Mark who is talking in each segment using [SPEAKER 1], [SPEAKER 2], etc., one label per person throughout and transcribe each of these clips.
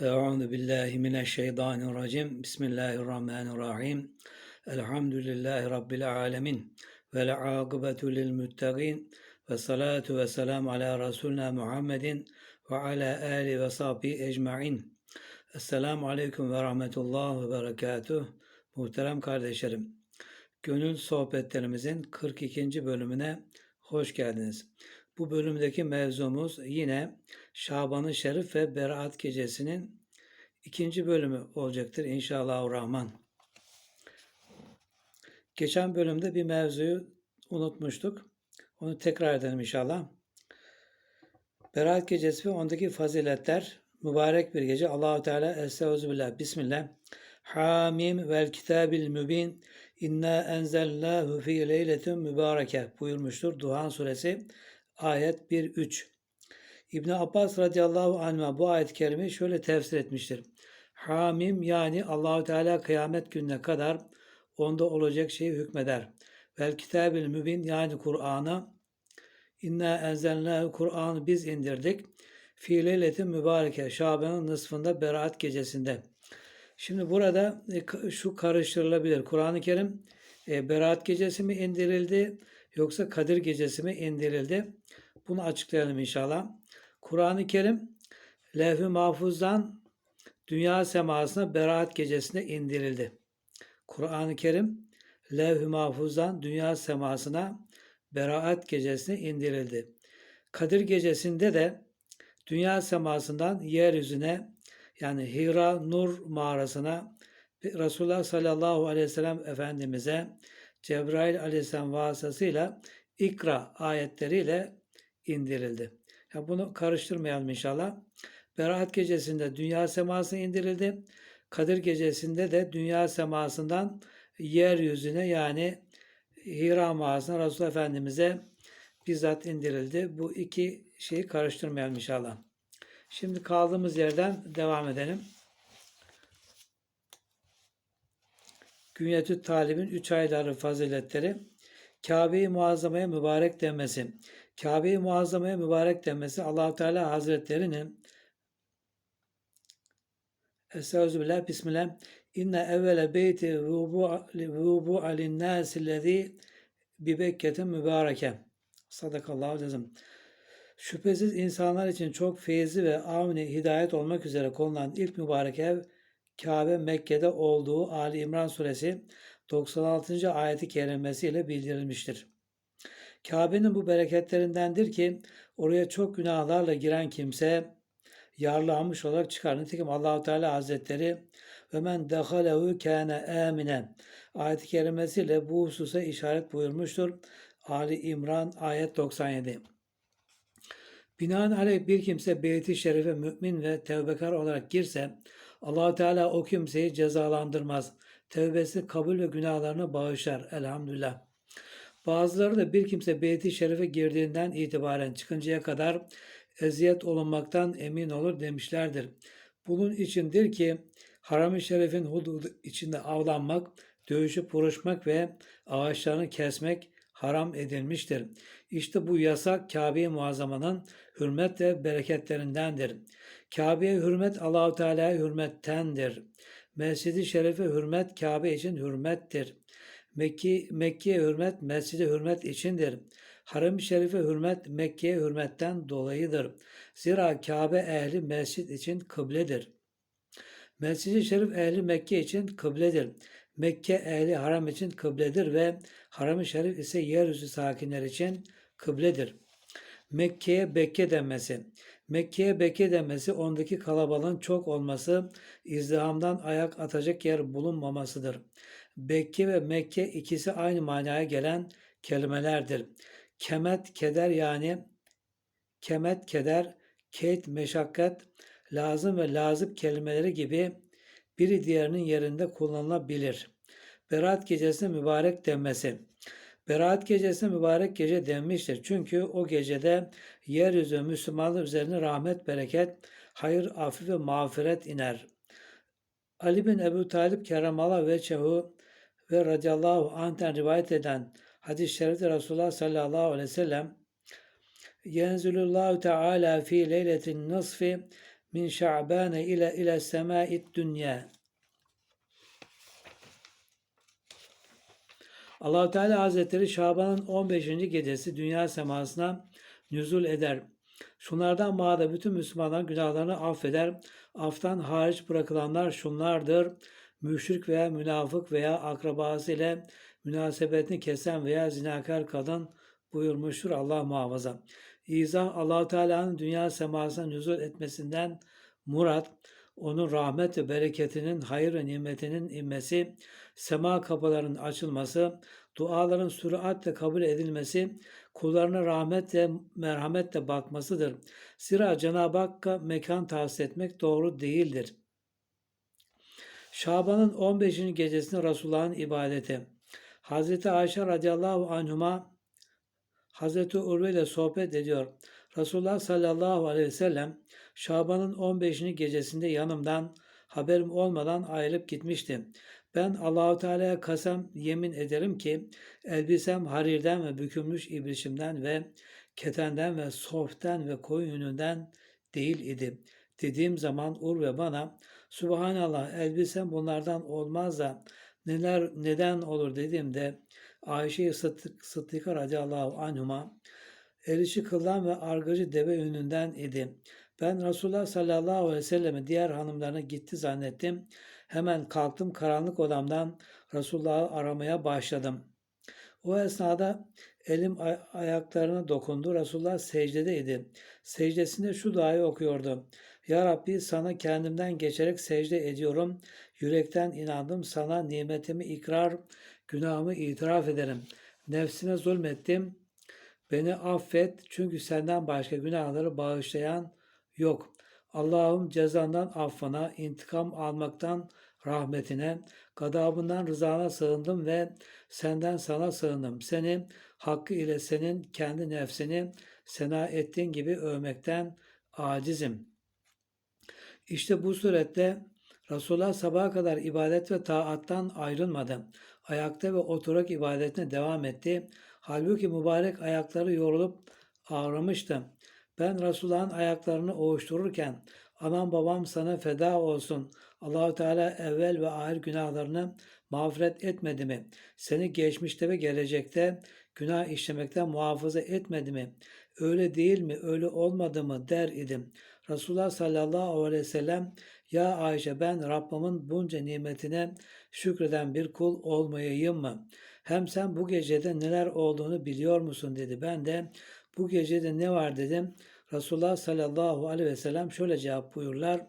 [SPEAKER 1] Euzu billahi mineşşeytanirracim. Bismillahirrahmanirrahim. Elhamdülillahi rabbil alamin. Vel akibetu lil muttaqin. Ve salatu ve selam ala Resulina Muhammedin ve ala ali ve sahbihi ecmaîn. Esselamu aleyküm ve rahmetullah ve berekatuh. Muhterem kardeşlerim. Gönül sohbetlerimizin 42. bölümüne hoş geldiniz. Bu bölümdeki mevzumuz yine Şaban-ı Şerif ve Berat Gecesi'nin ikinci bölümü olacaktır inşallah Rahman. Geçen bölümde bir mevzuyu unutmuştuk. Onu tekrar edelim inşallah. Berat Gecesi ve ondaki faziletler mübarek bir gece. Allahu Teala Estağfirullah. Bismillah. Hamim vel kitabil mübin inna enzelnahu fi leyletin mübareke buyurmuştur. Duhan suresi ayet 1-3. İbn Abbas radıyallahu anh bu ayet-i kerimeyi şöyle tefsir etmiştir. Hamim yani Allahu Teala kıyamet gününe kadar onda olacak şeyi hükmeder. Vel kitabil mübin yani Kur'an'a inna enzelna Kur'an'ı biz indirdik. Fi leyletin mübareke Şaban'ın nısfında Berat gecesinde. Şimdi burada e, şu karıştırılabilir. Kur'an-ı Kerim e, Berat gecesi mi indirildi yoksa Kadir gecesi mi indirildi? Bunu açıklayalım inşallah. Kur'an-ı Kerim levh-i mahfuzdan dünya semasına Berat gecesinde indirildi. Kur'an-ı Kerim levh-i mahfuzdan dünya semasına Berat gecesine indirildi. Kadir gecesinde de dünya semasından yeryüzüne yani Hira Nur mağarasına Resulullah sallallahu aleyhi ve sellem Efendimiz'e Cebrail aleyhisselam vasıtasıyla ikra ayetleriyle indirildi. Ya bunu karıştırmayalım inşallah. Berat gecesinde dünya semasına indirildi. Kadir gecesinde de dünya semasından yeryüzüne yani Hira mağarasına Resulullah Efendimiz'e bizzat indirildi. Bu iki şeyi karıştırmayalım inşallah. Şimdi kaldığımız yerden devam edelim. Günyetü Talib'in üç ayları faziletleri, Kabe-i Muazzama'ya mübarek denmesi. Kabe-i Muazzama'ya mübarek denmesi allah Teala Hazretlerinin Estağfirullah, Bismillah. İnne evvele beyti vubu alin nasillezi bi Bekke'tin mübareke. Sadakallahu azim. Şüphesiz insanlar için çok feyizli ve avni hidayet olmak üzere konulan ilk mübarek ev Kabe Mekke'de olduğu Ali İmran suresi 96. ayeti kerimesiyle bildirilmiştir. Kabe'nin bu bereketlerindendir ki oraya çok günahlarla giren kimse yarlanmış olarak çıkar. Nitekim Allahu Teala Hazretleri ve men dehalehu kâne amine ayet-i kerimesiyle bu hususa işaret buyurmuştur. Ali İmran ayet 97. Binaenaleyh bir kimse beyti şerife mümin ve tevbekar olarak girse allah Teala o kimseyi cezalandırmaz. Tevbesi kabul ve günahlarını bağışlar. Elhamdülillah. Bazıları da bir kimse beyti şerife girdiğinden itibaren çıkıncaya kadar eziyet olunmaktan emin olur demişlerdir. Bunun içindir ki haram-ı şerifin hududu içinde avlanmak, dövüşüp vuruşmak ve ağaçlarını kesmek haram edilmiştir. İşte bu yasak Kabe-i Muazzama'nın hürmet ve bereketlerindendir. Kabe'ye hürmet Allahu Teala'ya hürmettendir. Mescid-i Şerif'e hürmet Kabe için hürmettir. Mekke, Mekke'ye hürmet Mescid-i Hürmet içindir. Harem-i Şerif'e hürmet Mekke'ye hürmetten dolayıdır. Zira Kabe ehli mescid için kıbledir. Mescid-i Şerif ehli Mekke için kıbledir. Mekke ehli haram için kıbledir ve haram-ı şerif ise yeryüzü sakinler için kıbledir. Mekke'ye Bekke denmesi. Mekke'ye Bekke denmesi ondaki kalabalığın çok olması, izdihamdan ayak atacak yer bulunmamasıdır. Bekke ve Mekke ikisi aynı manaya gelen kelimelerdir. Kemet, keder yani kemet, keder, ket, meşakkat, lazım ve lazım kelimeleri gibi biri diğerinin yerinde kullanılabilir. Berat gecesine mübarek denmesi. Berat gecesine mübarek gece denmiştir. Çünkü o gecede yeryüzü Müslümanlar üzerine rahmet, bereket, hayır, afif ve mağfiret iner. Ali bin Ebu Talip Keramala ve Çehu ve radıyallahu anh'ten rivayet eden hadis-i şerifte Resulullah sallallahu aleyhi ve sellem Yenzulullahu Teala fi leyletin nisfi min şa'bane ile ile semâid dünya. Allahu Teala Hazretleri Şaban'ın 15. gecesi dünya semasına nüzul eder. Şunlardan bağda bütün Müslümanların günahlarını affeder. Aftan hariç bırakılanlar şunlardır. Müşrik veya münafık veya akrabası ile münasebetini kesen veya zinakar kadın buyurmuştur Allah muhafaza. İzah Allahu Teala'nın dünya semasına nüzul etmesinden murat onun rahmet ve bereketinin, hayır ve nimetinin inmesi, sema kapılarının açılması, duaların süratle kabul edilmesi, kullarına rahmet ve merhametle bakmasıdır. Zira Cenab-ı Hakk'a mekan tahsis etmek doğru değildir. Şaban'ın 15. gecesinde Resulullah'ın ibadeti. Hazreti Ayşe radıyallahu anhuma Hazreti Urve ile sohbet ediyor. Resulullah sallallahu aleyhi ve sellem Şaban'ın 15. gecesinde yanımdan haberim olmadan ayrılıp gitmişti. Ben Allahu Teala'ya kasem yemin ederim ki elbisem harirden ve bükülmüş ibrişimden ve ketenden ve soften ve koyun yününden değil idi. Dediğim zaman Urve bana Subhanallah elbisem bunlardan olmaz da neler neden olur dediğimde Ayşe-i Sıddık, Sıddıka radıyallahu anhuma erişi kıldan ve argacı deve ününden idi. Ben Resulullah sallallahu aleyhi ve sellem'in diğer hanımlarına gitti zannettim. Hemen kalktım karanlık odamdan Resulullah'ı aramaya başladım. O esnada elim ay- ayaklarına dokundu. Resulullah secdedeydi. Secdesinde şu duayı okuyordu. Ya Rabbi sana kendimden geçerek secde ediyorum. Yürekten inandım sana nimetimi ikrar, günahımı itiraf ederim. Nefsine zulmettim. Beni affet çünkü senden başka günahları bağışlayan yok. Allah'ım cezandan affına, intikam almaktan rahmetine, gadabından rızana sığındım ve senden sana sığındım. Seni hakkı ile senin kendi nefsini sena ettiğin gibi övmekten acizim. İşte bu surette Resulullah sabaha kadar ibadet ve taattan ayrılmadı. Ayakta ve oturarak ibadetine devam etti. Halbuki mübarek ayakları yorulup ağrımıştı. Ben Resulullah'ın ayaklarını ovuştururken anam babam sana feda olsun. Allahu Teala evvel ve ahir günahlarını mağfiret etmedi mi? Seni geçmişte ve gelecekte günah işlemekten muhafaza etmedi mi? Öyle değil mi? Öyle olmadı mı? der idim. Resulullah sallallahu aleyhi ve sellem ya Ayşe ben Rabbimin bunca nimetine şükreden bir kul olmayayım mı? Hem sen bu gecede neler olduğunu biliyor musun dedi. Ben de bu gecede ne var dedim. Resulullah sallallahu aleyhi ve sellem şöyle cevap buyurlar.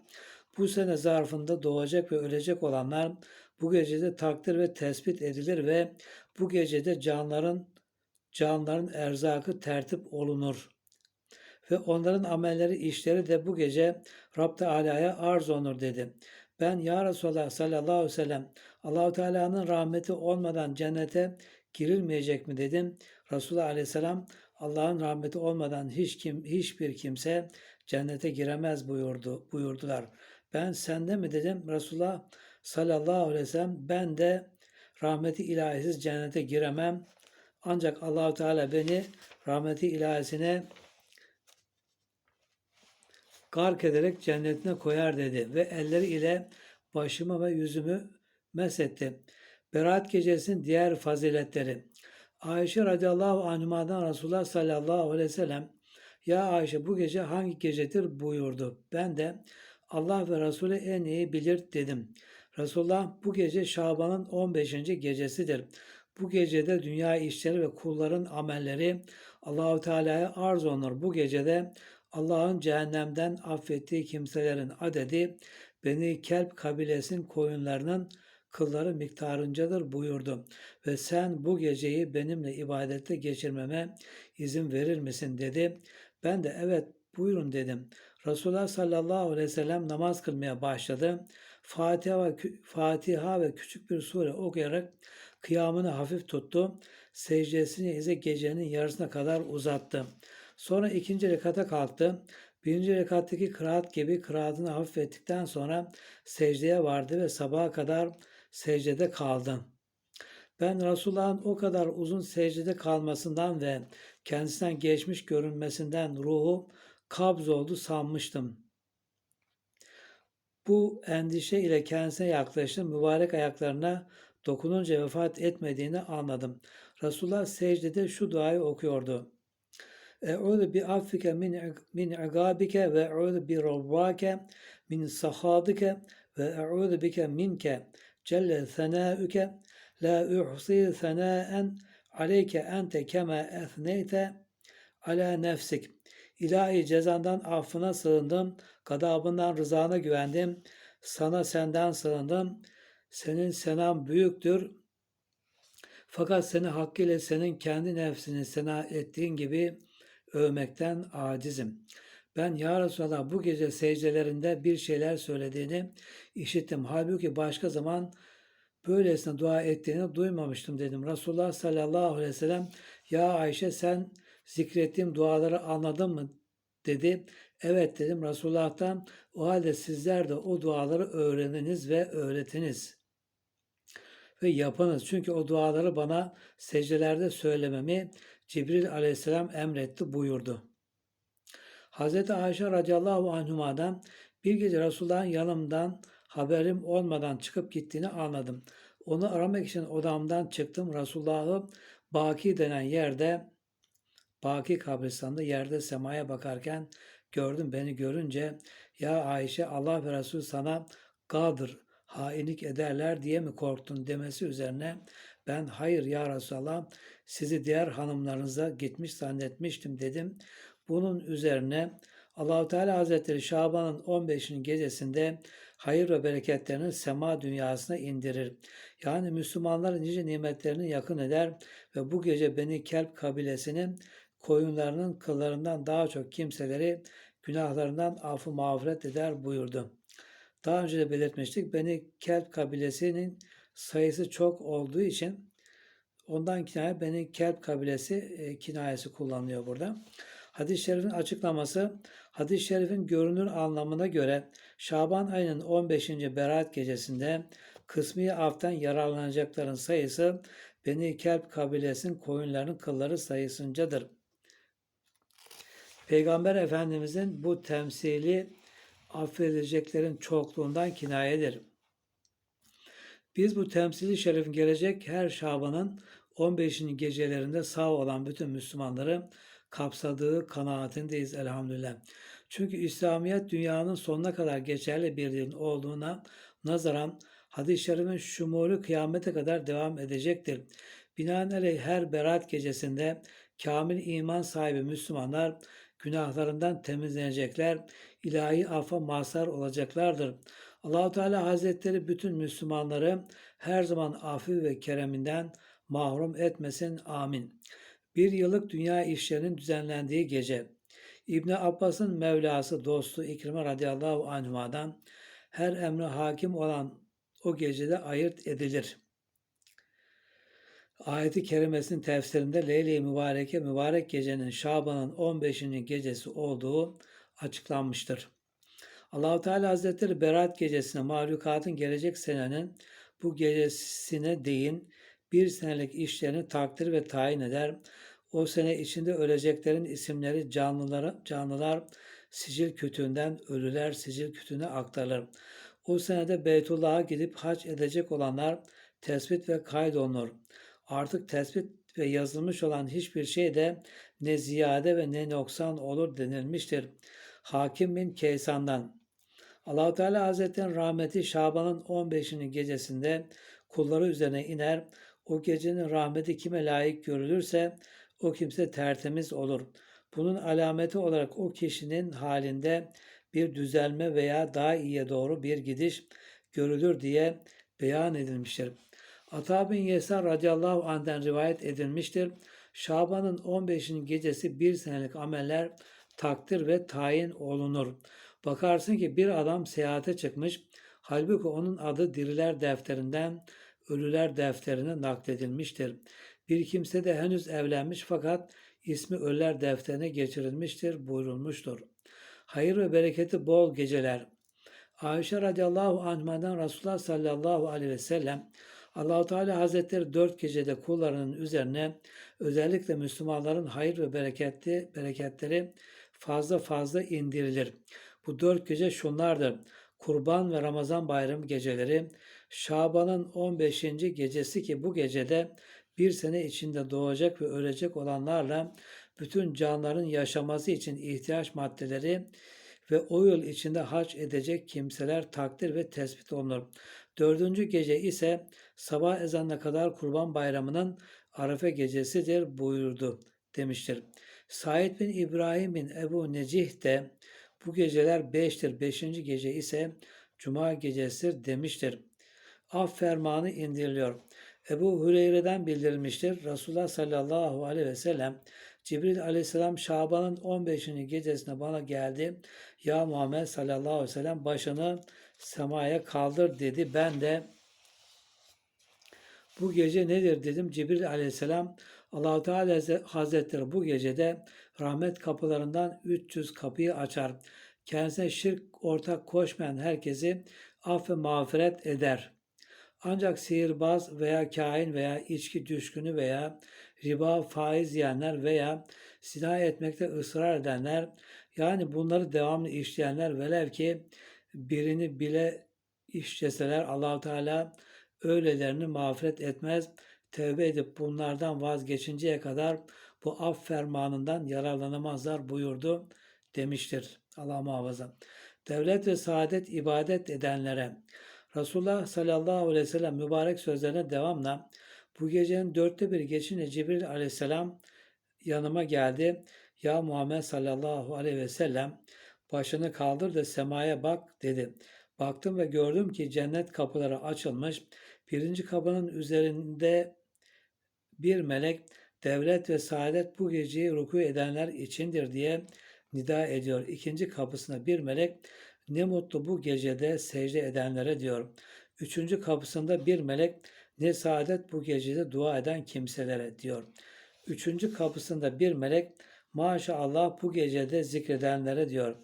[SPEAKER 1] Bu sene zarfında doğacak ve ölecek olanlar bu gecede takdir ve tespit edilir ve bu gecede canların canların erzakı tertip olunur. Ve onların amelleri, işleri de bu gece Rab Teala'ya arz olunur dedi. Ben ya Resulallah sallallahu aleyhi ve sellem Allahu Teala'nın rahmeti olmadan cennete girilmeyecek mi dedim. Resulullah aleyhisselam Allah'ın rahmeti olmadan hiç kim hiçbir kimse cennete giremez buyurdu buyurdular. Ben sende mi dedim. Resulullah sallallahu aleyhi ve sellem ben de rahmeti ilahisiz cennete giremem. Ancak Allahu Teala beni rahmeti ilahisine gark ederek cennetine koyar dedi ve elleri ile başımı ve yüzümü mesetti. Berat gecesinin diğer faziletleri. Ayşe radıyallahu anhümadan Resulullah sallallahu aleyhi ve sellem Ya Ayşe bu gece hangi gecedir buyurdu. Ben de Allah ve Resulü en iyi bilir dedim. Resulullah bu gece Şaban'ın 15. gecesidir. Bu gecede dünya işleri ve kulların amelleri Allahu Teala'ya arz olunur. Bu gecede Allah'ın cehennemden affettiği kimselerin adedi Beni Kelp kabilesinin koyunlarının kılları miktarıncadır buyurdu. Ve sen bu geceyi benimle ibadette geçirmeme izin verir misin dedi. Ben de evet buyurun dedim. Resulullah sallallahu aleyhi ve sellem namaz kılmaya başladı. Fatiha ve, Fatiha ve küçük bir sure okuyarak kıyamını hafif tuttu. Secdesini ise gecenin yarısına kadar uzattı. Sonra ikinci rekata kalktı. Birinci rekattaki kıraat gibi kıraatını hafiflettikten sonra secdeye vardı ve sabaha kadar secdede kaldı. Ben Resulullah'ın o kadar uzun secdede kalmasından ve kendisinden geçmiş görünmesinden ruhu kabz oldu sanmıştım. Bu endişe ile kendisine yaklaştım. Mübarek ayaklarına dokununca vefat etmediğini anladım. Resulullah secdede şu duayı okuyordu. Eûzu bi affike min, min igabike ve eûzu bi ravvake min sahadike ve eûzu bike minke celle senâüke la uhsi senâen aleyke ente kema ethneyte ala nefsik. İlahi cezandan affına sığındım, gadabından rızana güvendim, sana senden sığındım. Senin senan büyüktür. Fakat seni hakkıyla senin kendi nefsini sena ettiğin gibi övmekten acizim. Ben ya Resulallah bu gece secdelerinde bir şeyler söylediğini işittim. Halbuki başka zaman böylesine dua ettiğini duymamıştım dedim. Resulullah sallallahu aleyhi ve sellem ya Ayşe sen zikrettiğim duaları anladın mı dedi. Evet dedim Resulullah'tan o halde sizler de o duaları öğreniniz ve öğretiniz ve yapınız. Çünkü o duaları bana secdelerde söylememi Cibril aleyhisselam emretti buyurdu. Hz. Ayşe radıyallahu anhuma'dan bir gece Resulullah'ın yanımdan haberim olmadan çıkıp gittiğini anladım. Onu aramak için odamdan çıktım. Resulullah'ı Baki denen yerde Baki kabristanında yerde semaya bakarken gördüm. Beni görünce ya Ayşe Allah ve Resul sana gadır, hainlik ederler diye mi korktun demesi üzerine ben hayır ya Resulallah sizi diğer hanımlarınıza gitmiş zannetmiştim dedim. Bunun üzerine Allahu Teala Hazretleri Şaban'ın 15. gecesinde hayır ve bereketlerini sema dünyasına indirir. Yani Müslümanların nice nimetlerini yakın eder ve bu gece Beni Kelp kabilesinin koyunlarının kıllarından daha çok kimseleri günahlarından affı mağfiret eder buyurdu. Daha önce de belirtmiştik. Beni Kelp kabilesinin sayısı çok olduğu için ondan kinaye Beni Kelp kabilesi e, kinayesi kullanılıyor burada. Hadis-i şerifin açıklaması, hadis-i şerifin görünür anlamına göre Şaban ayının 15. Berat gecesinde kısmi aftan yararlanacakların sayısı Beni Kelp kabilesinin koyunlarının kılları sayısıncadır. Peygamber Efendimizin bu temsili affedileceklerin çokluğundan kinayedir. Biz bu temsili şerifin gelecek her Şaban'ın 15. gecelerinde sağ olan bütün Müslümanları kapsadığı kanaatindeyiz elhamdülillah. Çünkü İslamiyet dünyanın sonuna kadar geçerli bir din olduğuna nazaran hadis-i şerifin şumulu kıyamete kadar devam edecektir. Binaenaleyh her berat gecesinde kamil iman sahibi Müslümanlar günahlarından temizlenecekler, ilahi affa mazhar olacaklardır. Allahu Teala Hazretleri bütün Müslümanları her zaman afi ve kereminden mahrum etmesin. Amin. Bir yıllık dünya işlerinin düzenlendiği gece. İbni Abbas'ın Mevlası dostu İkrime radıyallahu anhuma'dan her emre hakim olan o gecede ayırt edilir. Ayeti kerimesinin tefsirinde Leyle-i Mübareke mübarek gecenin Şaban'ın 15. gecesi olduğu açıklanmıştır. Allahu Teala Hazretleri Berat gecesine mahlukatın gelecek senenin bu gecesine değin bir senelik işlerini takdir ve tayin eder. O sene içinde öleceklerin isimleri canlılar, canlılar sicil kütüğünden ölüler sicil kütüğüne aktarılır. O senede Beytullah'a gidip hac edecek olanlar tespit ve kaydolunur. Artık tespit ve yazılmış olan hiçbir şey de ne ziyade ve ne noksan olur denilmiştir. Hakim bin Keysan'dan allah Teala Hazretleri'nin rahmeti Şaban'ın 15. gecesinde kulları üzerine iner. O gecenin rahmeti kime layık görülürse o kimse tertemiz olur. Bunun alameti olarak o kişinin halinde bir düzelme veya daha iyiye doğru bir gidiş görülür diye beyan edilmiştir. Ata bin Yesar radıyallahu anh'den rivayet edilmiştir. Şaban'ın 15. gecesi bir senelik ameller takdir ve tayin olunur. Bakarsın ki bir adam seyahate çıkmış, halbuki onun adı diriler defterinden ölüler defterine nakledilmiştir. Bir kimse de henüz evlenmiş fakat ismi ölüler defterine geçirilmiştir buyurulmuştur. Hayır ve bereketi bol geceler. Ayşe radıyallahu anh'dan Resulullah sallallahu aleyhi ve sellem Allahu Teala Hazretleri dört gecede kullarının üzerine özellikle Müslümanların hayır ve bereketli bereketleri fazla fazla indirilir. Bu dört gece şunlardır. Kurban ve Ramazan bayramı geceleri, Şaban'ın 15. gecesi ki bu gecede bir sene içinde doğacak ve ölecek olanlarla bütün canların yaşaması için ihtiyaç maddeleri ve o yıl içinde hac edecek kimseler takdir ve tespit olunur. Dördüncü gece ise sabah ezanına kadar Kurban Bayramı'nın Arefe gecesidir buyurdu demiştir. Said bin İbrahim bin Ebu Necih de bu geceler beştir. Beşinci gece ise Cuma gecesidir demiştir. Af fermanı indiriliyor. Ebu Hureyre'den bildirilmiştir. Resulullah sallallahu aleyhi ve sellem Cibril aleyhisselam Şaban'ın 15. gecesine bana geldi. Ya Muhammed sallallahu aleyhi ve sellem başını semaya kaldır dedi. Ben de bu gece nedir dedim. Cibril aleyhisselam allah Teala Hazretleri bu gecede rahmet kapılarından 300 kapıyı açar. Kendisine şirk ortak koşmayan herkesi af ve mağfiret eder. Ancak sihirbaz veya kain veya içki düşkünü veya riba faiz yiyenler veya zina etmekte ısrar edenler yani bunları devamlı işleyenler velev ki birini bile işleseler allah Teala öylelerini mağfiret etmez. Tevbe edip bunlardan vazgeçinceye kadar bu af fermanından yararlanamazlar buyurdu demiştir. Allah muhafaza. Devlet ve saadet ibadet edenlere Resulullah sallallahu aleyhi ve sellem mübarek sözlerine devamla bu gecenin dörtte bir geçince Cibril aleyhisselam yanıma geldi. Ya Muhammed sallallahu aleyhi ve sellem başını kaldır da semaya bak dedi. Baktım ve gördüm ki cennet kapıları açılmış. Birinci kapının üzerinde bir melek devlet ve saadet bu geceyi ruku edenler içindir diye nida ediyor. İkinci kapısına bir melek ne mutlu bu gecede secde edenlere diyor. Üçüncü kapısında bir melek ne saadet bu gecede dua eden kimselere diyor. Üçüncü kapısında bir melek maşallah bu gecede zikredenlere diyor.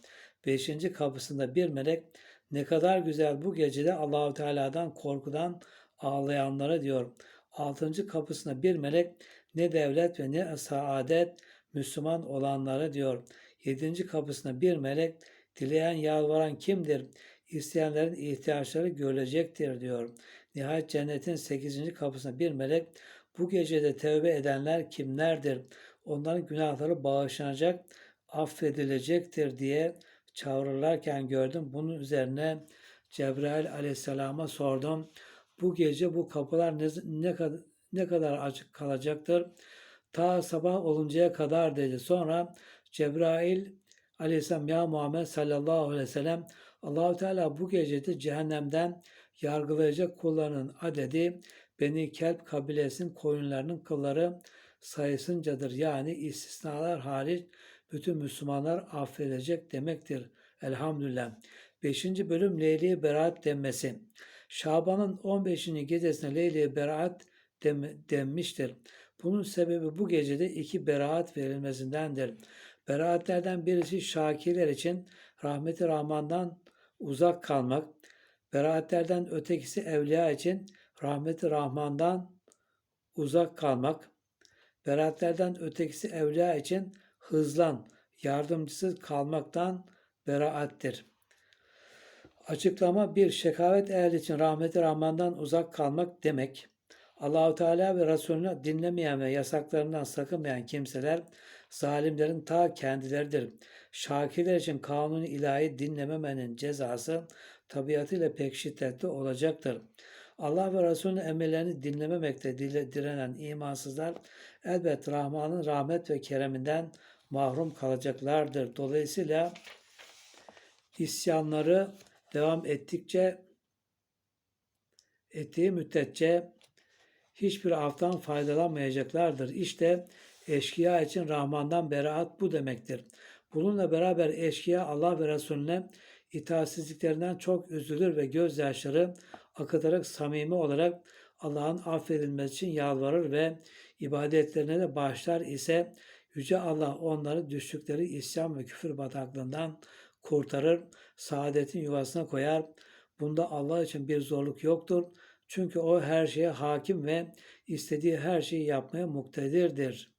[SPEAKER 1] Beşinci kapısında bir melek ne kadar güzel bu gecede Allahu Teala'dan korkudan ağlayanlara diyor. Altıncı kapısında bir melek ne devlet ve ne saadet Müslüman olanlara diyor. Yedinci kapısında bir melek dileyen yalvaran kimdir? İsteyenlerin ihtiyaçları görülecektir diyor. Nihayet cennetin sekizinci kapısında bir melek bu gecede tevbe edenler kimlerdir? Onların günahları bağışlanacak, affedilecektir diye çağrılırken gördüm. Bunun üzerine Cebrail aleyhisselama sordum. Bu gece bu kapılar ne, ne, kadar, ne kadar açık kalacaktır? Ta sabah oluncaya kadar dedi. Sonra Cebrail aleyhisselam ya Muhammed sallallahu aleyhi ve sellem Allahu Teala bu gecede cehennemden yargılayacak kullarının adedi Beni Kelp kabilesinin koyunlarının kılları sayısıncadır. Yani istisnalar hariç bütün Müslümanlar affedilecek demektir. Elhamdülillah. 5. bölüm Leyli Berat denmesi. Şaban'ın 15. gecesine Leyli Berat denmiştir. Bunun sebebi bu gecede iki beraat verilmesindendir. Beraatlerden birisi şakirler için rahmeti Rahman'dan uzak kalmak, beraatlerden ötekisi evliya için rahmeti Rahman'dan uzak kalmak, beraatlerden ötekisi evliya için hızlan, yardımcısız kalmaktan beraattir. Açıklama bir şekavet ehli için rahmeti Rahman'dan uzak kalmak demek. Allahu Teala ve Resulünü dinlemeyen ve yasaklarından sakınmayan kimseler zalimlerin ta kendileridir. Şakirler için kanunu ilahi dinlememenin cezası tabiatıyla pek şiddetli olacaktır. Allah ve Resulünün emirlerini dinlememekte direnen imansızlar elbet Rahman'ın rahmet ve kereminden mahrum kalacaklardır. Dolayısıyla isyanları devam ettikçe ettiği müddetçe hiçbir aftan faydalanmayacaklardır. İşte eşkıya için Rahman'dan beraat bu demektir. Bununla beraber eşkıya Allah ve Resulüne itaatsizliklerinden çok üzülür ve gözyaşları akıtarak samimi olarak Allah'ın affedilmesi için yalvarır ve ibadetlerine de başlar ise Yüce Allah onları düştükleri isyan ve küfür bataklığından kurtarır, saadetin yuvasına koyar. Bunda Allah için bir zorluk yoktur. Çünkü o her şeye hakim ve istediği her şeyi yapmaya muktedirdir.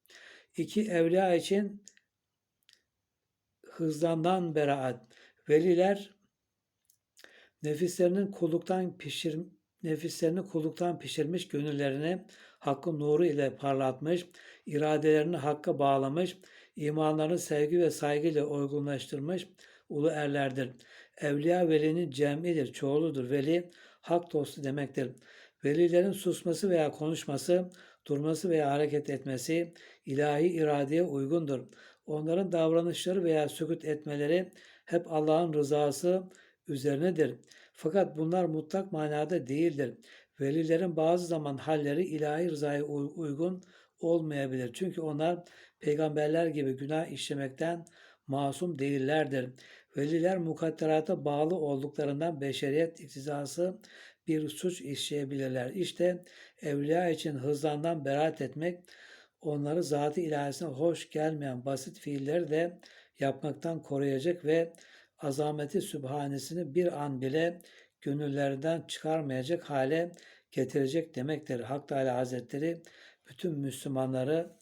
[SPEAKER 1] İki evliya için hızlandan beraat. Veliler Nefislerinin kulluktan pişir nefislerini kulluktan pişirmiş gönüllerini hakkın nuru ile parlatmış, iradelerini hakka bağlamış, imanlarını sevgi ve saygıyla uygunlaştırmış ulu erlerdir. Evliya velinin cemidir, çoğuludur. Veli hak dostu demektir. Velilerin susması veya konuşması, durması veya hareket etmesi ilahi iradeye uygundur. Onların davranışları veya sükut etmeleri hep Allah'ın rızası üzerinedir. Fakat bunlar mutlak manada değildir. Velilerin bazı zaman halleri ilahi rızaya uy- uygun olmayabilir. Çünkü onlar peygamberler gibi günah işlemekten masum değillerdir. Veliler mukadderata bağlı olduklarından beşeriyet iktizası bir suç işleyebilirler. İşte evliya için hızlandan beraat etmek, onları zat-ı ilahisine hoş gelmeyen basit fiilleri de yapmaktan koruyacak ve azameti sübhanesini bir an bile gönüllerinden çıkarmayacak hale getirecek demektir. Hak Teala Hazretleri bütün Müslümanları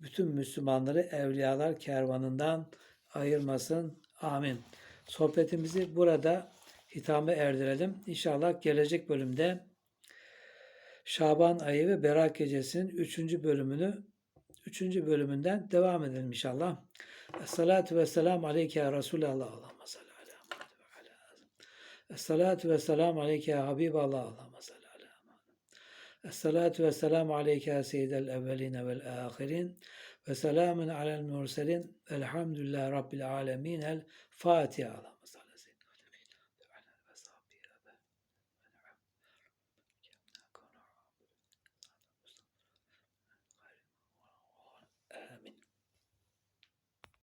[SPEAKER 1] bütün Müslümanları evliyalar kervanından ayırmasın. Amin. Sohbetimizi burada hitame erdirelim. İnşallah gelecek bölümde Şaban ayı ve Berak gecesinin 3. bölümünü 3. bölümünden devam edelim inşallah. Esselatu ve selamu aleyke ya Resulallah. Allahümme salli ala Muhammed ve ala Esselatu ve selamu aleyke ya Habiballah. Allahümme salli ala Muhammed. Ve selamu aleyke seyyidel evveline vel ahirin. Ve selamun alel murselin. Elhamdülillah Rabbil alemin. El Fatiha.